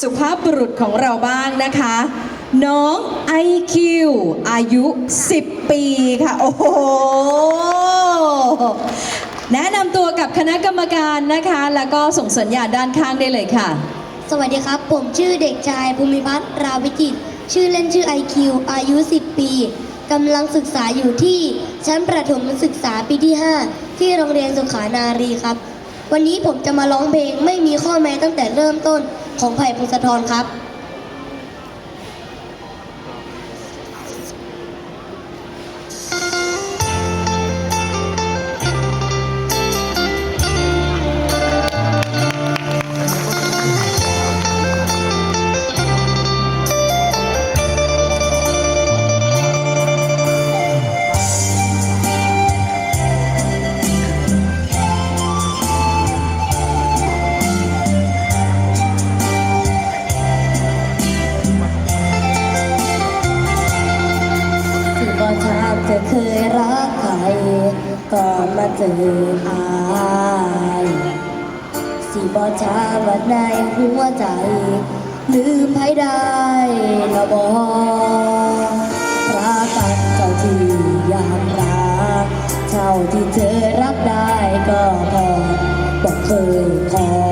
สุภาพบุรุษของเราบ้างนะคะ น้องไอคิวอายุ 10 ปีค่ะ โอ้โห แนะนำตัวกับคณะกรรมการนะคะ แล้วก็ส่งสัญญาณด้านข้างได้เลยค่ะ สวัสดีครับ ผมชื่อเด็กชายภูมิพัฒน์ราวิจิต ชื่อเล่นชื่อ IQ อายุ 10 ปีกำลังศึกษาอยู่ที่ชั้นประถมศึกษาปีที่ 5 ที่โรงเรียนสุขานารีครับ วันนี้ผมจะมาร้องเพลงไม่มีข้อแม้ตั้งแต่เริ่มต้น ของไผ่พงศธรครับ ที่บ่ทราบจะเคยรักใครก่อนมาเจออายสิบ่ช้าว่าในหัวใจ ลืมไผได้ละบ่รักันเจ้าที่ยามรักเท่าที่เธอรับได้ก็พอบอกเคยขอ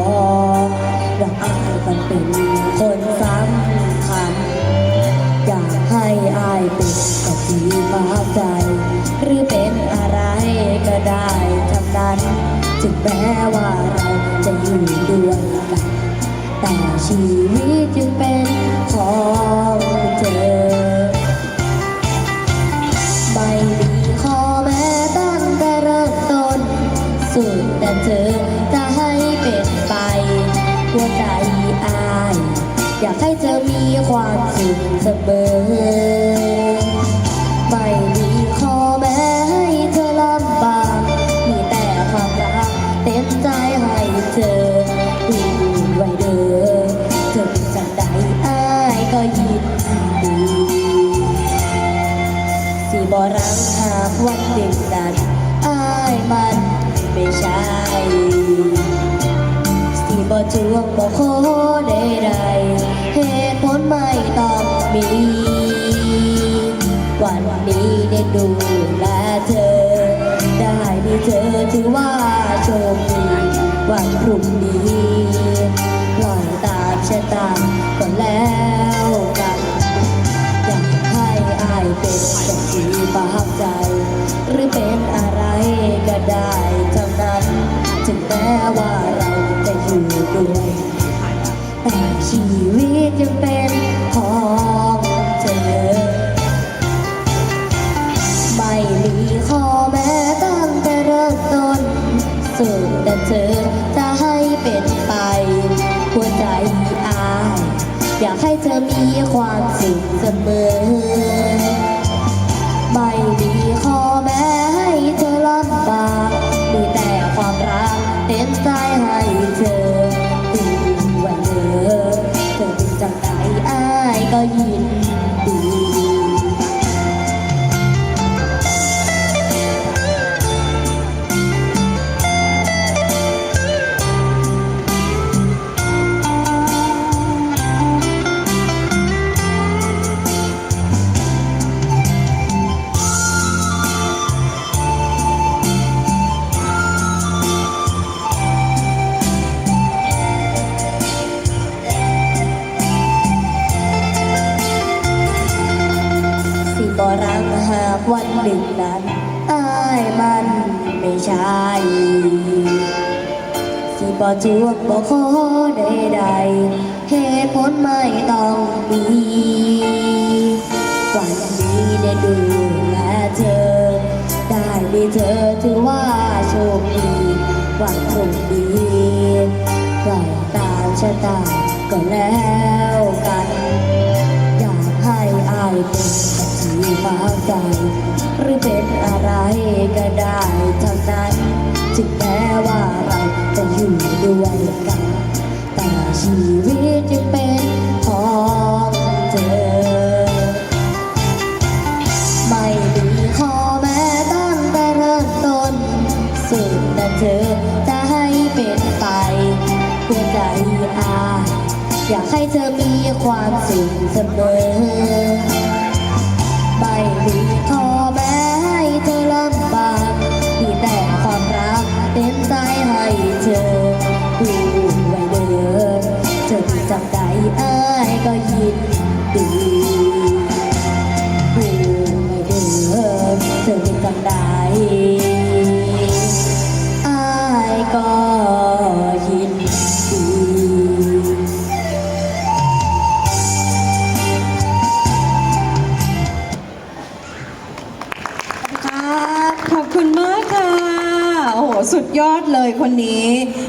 ถึงแม้ว่าเราจะอยู่ด้วยกัน แต่ชีวิตจึงเป็นของเธอ ไม่มีข้อแม้ตั้งแต่เริ่มต้น สุดแต่เธอจะให้เป็นไปหัวใจอาย อยากให้เธอมีความสุขเสมอ บรังหากวันหนึ่งนั้นอายมันไม่ใช่สิบจวงบ่ขอใดๆเหตุผลไม่ต้องมี วันนี้ได้ดูแลเธอ ได้มีเธอถือว่าโชคดีวันพรุ่งนี้ปล่อยตามชะตาก็แล้ว ใจ หรือเป็นอะไรก็ได้เทั้งนั้น ถึงแม้ว่าเราจะอยู่ด้วย แต่ชีวิตยังเป็นของเธอ ไม่มีข้อแม้ตั้งแต่เริ่มต้นสุดแต่เธอจะให้เป็นไป หัวใจอาย อยากให้เธอมีความสุขเสมอ หนึ่งนั้นอายมันไม่ใช่สิบจวงบ่ขอใดๆเหตุผลไม่ต้องมีวันนี้ได้ดูแลเธอ ได้มีเธอถือว่าโชคดีวันพรุ่งนี้ปล่อยตามชะตา ด้วยกันแต่ชีวิตยังเป็นของเธอ ไม่มีข้อแม้ตั้งแต่เริ่มต้นสุดแต่เธอจะให้เป็นไปหัวใจอาอยากให้เธอมีความสุขเสมอ เธอจำได้เอ้ยก็ยินดีดูไว้เดินเธอจำได้อ้ยก็ยินดีครับขอบคุณมากค่ะ โอ้โห สุดยอดเลยคนนี้